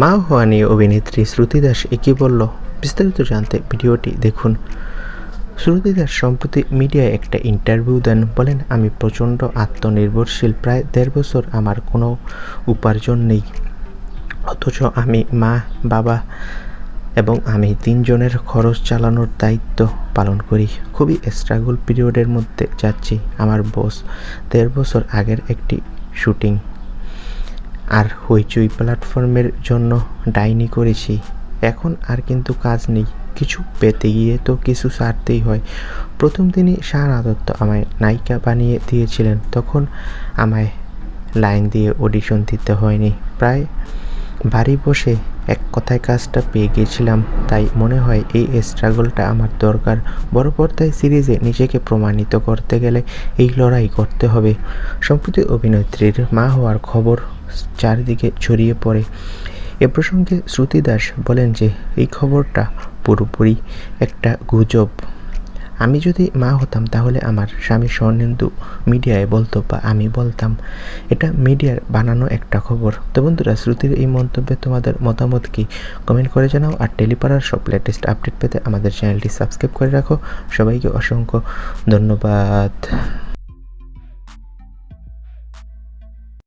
মা হওয়া নিয়ে অভিনেত্রী শ্রুতি দাস একই বলল, বিস্তারিত জানতে ভিডিওটি দেখুন। শ্রুতি দাস সম্প্রতি মিডিয়ায় একটা ইন্টারভিউ দেন। বলেন, আমি প্রচণ্ড আত্মনির্ভরশীল, প্রায় দেড় বছর আমার কোনো উপার্জন নেই। অথচ আমি মা, বাবা এবং আমি তিনজনের খরচ চালানোর দায়িত্ব পালন করি। খুবই স্ট্রাগল পিরিয়ডের মধ্যে যাচ্ছি। আমার বস দেড় বছর আগের একটি শুটিং আর হইচই প্ল্যাটফর্মের জন্য ডাইনি করেছি। এখন আর কিন্তু কাজ নেই। কিছু পেতে গিয়ে তো কিছু সারতেই হয়। প্রথম দিনই শাহানা দত্ত আমায় নায়িকা বানিয়ে দিয়েছিলেন। তখন আমায় লাইন দিয়ে অডিশন দিতে হয়নি। প্রায় বাড়ি বসে এক কথায় কাজটা পেয়ে গিয়েছিলাম। তাই মনে হয় এই স্ট্রাগলটা আমার দরকার। বড় পর্দায় সিরিজে নিজেকে প্রমাণিত করতে গেলে এই লড়াই করতে হবে। সম্প্রতি অভিনেত্রীর মা হওয়ার খবর চারিদিকে ছড়িয়ে পড়ে। এ প্রসঙ্গে শ্রুতি দাস বলেন যে, এই খবরটা পুরোপুরি একটা গুজব। আমি যদি মা হতাম, তাহলে আমার স্বামী স্বর্ণেন্দু মিডিয়ায় বলতো বা আমি বলতাম। এটা মিডিয়ার বানানো একটা খবর। তো বন্ধুরা, শ্রুতির এই মন্তব্যে তোমাদের মতামত কি? কমেন্ট করে জানাও আর টেলিপাড়ার সব লেটেস্ট আপডেট পেতে আমাদের চ্যানেলটি সাবস্ক্রাইব করে রাখো। সবাইকে অসংখ্য ধন্যবাদ।